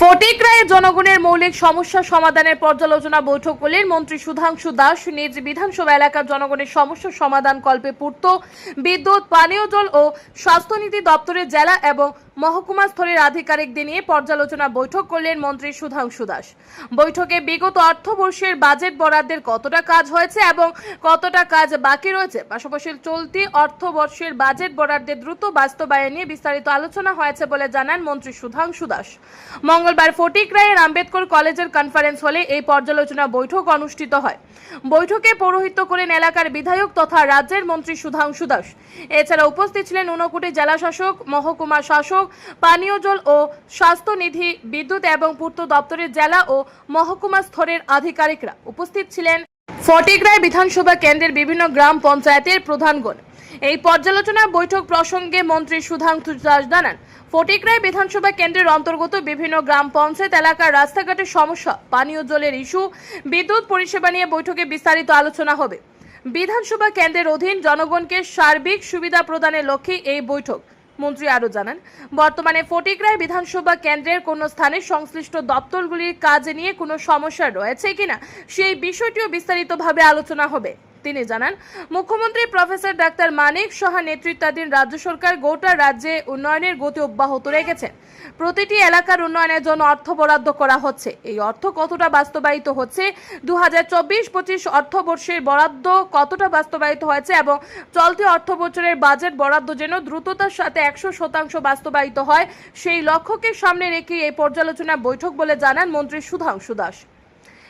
ফটিকরায়ে জনগণের মৌলিক সমস্যা সমাধানের পর্যালোচনা বৈঠক করলেন মন্ত্রী সুধাংশু দাস নিজ বিধানসভা এলাকার জনগণের সমস্যা সমাধান কল্পে পূর্ত বিদ্যুৎ, পানীয় জল ও স্বাস্থ্যনীতি দপ্তরের জেলা এবং মহকুমা স্তরের আধিকারিকদের নিয়ে পর্যালোচনা বৈঠক করলেন মন্ত্রী সুধাংশু দাস। বৈঠকে বিগত অর্থবর্ষের বাজেট বরাদ্দের কতটা কাজ হয়েছে এবং কতটা কাজ বাকি রয়েছে, পাশাপাশি চলতি অর্থবর্ষের বাজেট বরাদ্দের দ্রুত বাস্তবায়ন নিয়ে বিস্তারিত আলোচনা হয়েছে বলে জানান মন্ত্রী সুধাংশু দাস। মঙ্গলবার ফটিক রায়ের আম্বেদকর কলেজের কনফারেন্স হলে এই পর্যালোচনা বৈঠক অনুষ্ঠিত হয়। বৈঠকে পৌরোহিত্য করেন এলাকার বিধায়ক তথা রাজ্যের মন্ত্রী সুধাংশু দাস। এছাড়া উপস্থিত ছিলেন ঊনকোটি জেলা শাসক, মহকুমা শাসক, পানীয় জল ও স্বাস্থ্যনিধি বিদ্যুৎ এবং পূর্ত দপ্তরের জেলা ও মহকুমা স্তরের আধিকারিকরা। উপস্থিত ছিলেন ফটিকরায় বিধানসভা কেন্দ্রের বিভিন্ন গ্রাম পঞ্চায়েতের প্রধানগণ। এই পর্যালোচনা বৈঠক প্রসঙ্গে মন্ত্রী সুধাংশু দাস জানান ফটিকরায় বিধানসভা কেন্দ্রের অন্তর্গত বিভিন্ন গ্রাম পঞ্চায়েত এলাকার রাস্তাঘাটের সমস্যা, পানীয় জলের ইস্যু, বিদ্যুৎ পরিষেবা নিয়ে বৈঠকে বিস্তারিত আলোচনা হবে। বিধানসভা কেন্দ্রের অধীন জনগণকে সার্বিক সুবিধা প্রদানের লক্ষ্যে এই বৈঠক। মন্ত্রী আরও জানান, বর্তমানে ফটিকরায় বিধানসভা কেন্দ্রের কোনো স্থানে সংশ্লিষ্ট দপ্তরগুলির কাজ নিয়ে কোনো সমস্যা রয়েছে কিনা, সেই বিষয়টিও বিস্তারিতভাবে আলোচনা হবে। তিনি জানান, মুখ্যমন্ত্রী প্রফেসর ডাক্তার মানিক সাহা নেতৃত্বাধীন রাজ্য সরকার গোটা রাজ্যে উন্নয়নের গতি অব্যাহত রেখেছেন প্রতিটি এলাকার উন্নয়নের জন্য অর্থ বরাদ্দ করা হচ্ছে। এই অর্থ কতটা বাস্তবায়িত হচ্ছে? দু হাজার চব্বিশ পঁচিশ অর্থবর্ষের বরাদ্দ কতটা বাস্তবায়িত হয়েছে এবং চলতি অর্থ বছরের বাজেট বরাদ্দ যেন দ্রুততার সাথে একশো শতাংশ বাস্তবায়িত হয়, সেই লক্ষ্যকে সামনে রেখে এই পর্যালোচনা বৈঠক বলে জানান মন্ত্রী সুধাংশু দাস।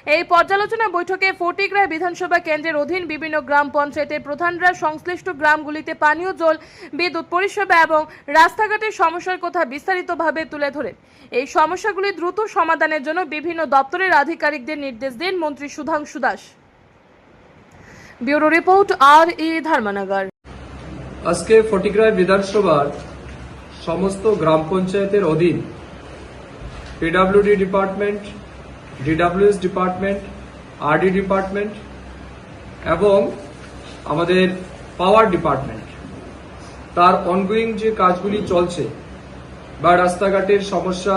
এই পর্যালোচনা বৈঠকে ফটিকরায় বিধানসভা কেন্দ্রের অধীন বিভিন্ন গ্রাম পঞ্চায়েতের প্রধানরা সংশ্লিষ্ট গ্রামগুলিতে পানীয় জল, বিদ্যুৎ পরিষেবা এবং রাস্তাঘাটের সমস্যার কথা বিস্তারিতভাবে তুলে ধরেন এই সমস্যাগুলি দ্রুত সমাধানের জন্য বিভিন্ন দপ্তরের আধিকারিকদের নির্দেশ দেন মন্ত্রী সুধাংশু দাস। ব্যুরো রিপোর্ট আর ই ধর্মনগর। আজকে ফটিকরায় বিধানসভার সমস্ত গ্রাম পঞ্চায়েতের অধীন PWD department DWS department RD department এবং আমাদের পাওয়ার ডিপার্টমেন্ট তার অনগোয়িং যে কাজগুলি চলছে বা রাস্তাঘাটের সমস্যা,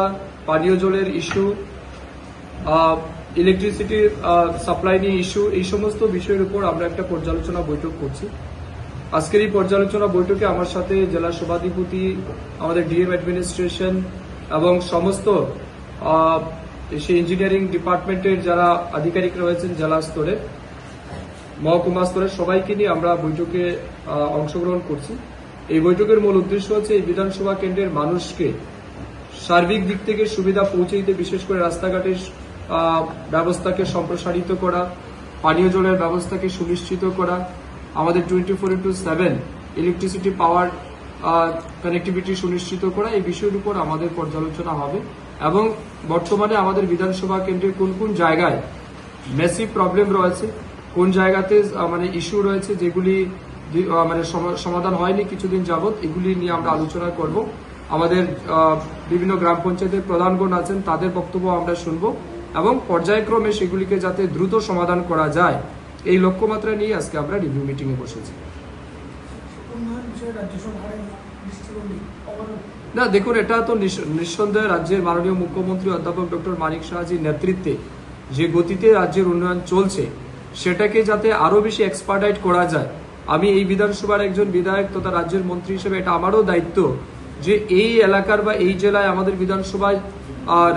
পানীয় জলের ইস্যু ইলেকট্রিসিটির সাপ্লাই নিয়ে ইস্যু এই সমস্ত বিষয়ের উপর আমরা একটা পর্যালোচনা বৈঠক করছি। আজকের এই পর্যালোচনা বৈঠকে আমার সাথে জেলা সভাধিপতি, আমাদের ডিএম অ্যাডমিনিস্ট্রেশন এবং সমস্ত সেই ইঞ্জিনিয়ারিং ডিপার্টমেন্টের যারা আধিকারিক রয়েছেন জেলা স্তরে, মহকুমা স্তরে, সবাইকে নিয়ে আমরা বৈঠকে অংশগ্রহণ করছি। এই বৈঠকের মূল উদ্দেশ্য হচ্ছে এই বিধানসভা কেন্দ্রের মানুষকে সার্বিক দিক থেকে সুবিধা পৌঁছে দিতে, বিশেষ করে রাস্তাঘাটের ব্যবস্থাকে সম্প্রসারিত করা, পানীয় জলের ব্যবস্থাকে সুনিশ্চিত করা, আমাদের twenty four into seven electricity power connectivity সুনিশ্চিত করা, এই বিষয়ের উপর আমাদের পর্যালোচনা হবে। এবং বর্তমানে আমাদের বিধানসভা কেন্দ্রের কোন কোন জায়গায় মেসি প্রবলেম রয়েছে, কোন জায়গাতে মানে ইস্যু রয়েছে যেগুলি মানে সম- সমাধান হয়নি কিছুদিন যাবৎ, এগুলি নিয়ে আমরা আলোচনা করব। আমাদের বিভিন্ন গ্রাম পঞ্চায়েতের প্রধানগণ আছেন, তাদের বক্তব্য আমরা শুনব এবং পর্যায়ক্রমে সেগুলিকে যাতে দ্রুত সমাধান করা যায়, এই লক্ষ্যমাত্রা নিয়ে আজকে আমরা রিভিউ মিটিং এ বসেছি না, দেখুন, এটা তো নিঃসন্দেহে রাজ্যের মাননীয় মুখ্যমন্ত্রী অধ্যাপক ডক্টর মানিক শাহজির নেতৃত্বে যে গতিতে রাজ্যের উন্নয়ন চলছে, সেটাকে যাতে আরও বেশি এক্সপার্টাইট করা যায়। আমি এই বিধানসভার একজন বিধায়ক তথা রাজ্যের মন্ত্রী হিসেবে এটা আমারও দায়িত্ব যে এই এলাকার বা এই জেলায় আমাদের বিধানসভায়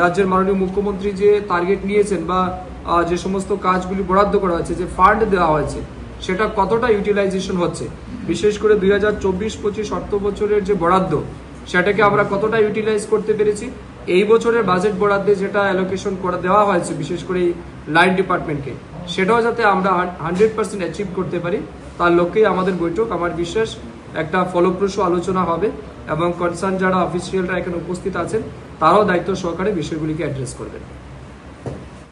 রাজ্যের মাননীয় মুখ্যমন্ত্রী যে টার্গেট নিয়েছেন বা যে সমস্ত কাজগুলি বরাদ্দ করা হয়েছে, যে ফান্ড দেওয়া হয়েছে সেটা কতটা ইউটিলাইজেশন হচ্ছে? বিশেষ করে দুই হাজার চব্বিশ পঁচিশ অর্থ বছরের যে বরাদ্দ, সেটাকে আমরা কতটা ইউটিলাইজ করতে পেরেছি? এই বছরের বাজেট বরাদ্দে যেটা অ্যালোকেশন করে দেওয়া হয়েছে, বিশেষ করে এই লাইন ডিপার্টমেন্টকে সেটাও যাতে আমরা হান্ড্রেড পার্সেন্ট অ্যাচিভ করতে পারি, তার লক্ষ্যেই আমাদের বৈঠক। আমার বিশ্বাস একটা ফলপ্রসূ আলোচনা হবে এবং কনসার্ন যারা অফিসিয়ালরা এখানে উপস্থিত আছেন, তারাও দায়িত্ব সহকারে বিষয়গুলিকে অ্যাড্রেস করবেন।